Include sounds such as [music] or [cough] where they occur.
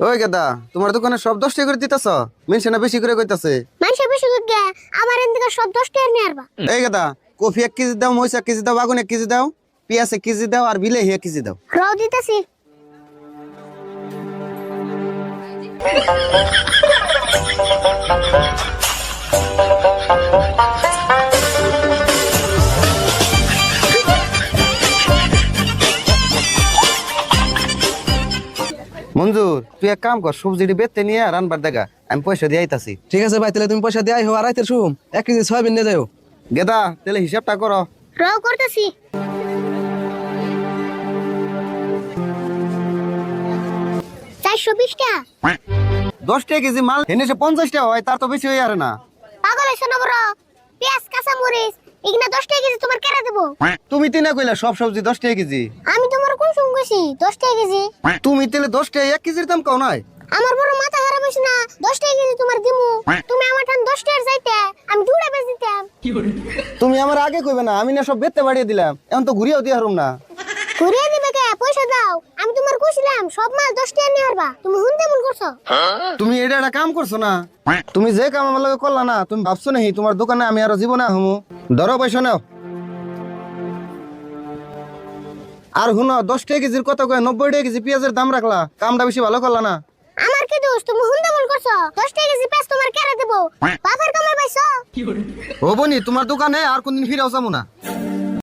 ওই গেদা তোমার দোকানে সব দশ টাকা করে দিতেছ? না বেশি করে কইতাছে। মানুষের বেশি করে গে আমার এদিকে সব দশ টাকা নিয়ে আসবা। এই গেদা কফি এক কেজি দাও এক কেজি দাও আগুন এক কেজি দাও পেঁয়াজ এক কেজি দাও আর বিলেহি এক কেজি দাও। রাও দিতেছি। [laughs] মঞ্জুর তুই এক কাম কর সবজিটি বেচতে নিয়ে রানবার দেখা আমি পয়সা দিয়ে আইতাছি। ঠিক আছে ভাই তাহলে তুমি পয়সা দিয়ে আইহো আর রাইতের শুম এক কেজি সয়াবিন নিয়ে যাও গেদা তাহলে হিসাবটা করো। রাও করতেছি। চারশো বিশ টাকা। দশ টাকা কেজি মাল এনে সে পঞ্চাশ টাকা হয় তার তো বেশি হয়ে আর না। পাগল হয়েছো না বড়? পেঁয়াজ কাঁচা মরিচ এগুলা দশ টাকা কেজি তোমার কেটে দেবো। তুমি তিনা কইলা সব সবজি দশ টাকা কেজি। গেছি দশ টাকা কেজি। তুমি দশ টাকা এক কেজির দাম কও নাই? আমার বড় মাথা খারাপ না দশ টাকা কেজি তোমার দিমু। তুমি আমার ঠান দশ টাকার চাইতে আমি দুটা বেচ দিতাম। তুমি আমার আগে কইবে না আমি না সব বেচতে বাড়িয়ে দিলাম এখন তো ঘুরিয়েও দিয়ে হারুম না। ঘুরিয়ে দিবে কে? পয়সা দাও। আমি তোমার কইছিলাম সব মাল দশ টাকা নিয়ে আসবা তুমি হুন তেমন করছ। তুমি এটা একটা কাম করছ না। তুমি যে কাম আমার লগে করলা না তুমি ভাবছ নাকি তোমার দোকানে আমি আরও জীবনে আহমু ধরো পয়সা নাও। আর হুন দশ টাকা কেজির কথা কয় নব্বই টাকা কেজি পেঁয়াজের দাম রাখলা। কামটা বেশি ভালো করলা না। আমার কি দোষ? তুমি হুন মন করছ। দশ টাকা কেজি পেঁয়াজ তোমার কেড়ে দেবো। বাপের কামে পাইছো? ও বনি তোমার দোকানে আর কোনদিন ফিরে আসামু না।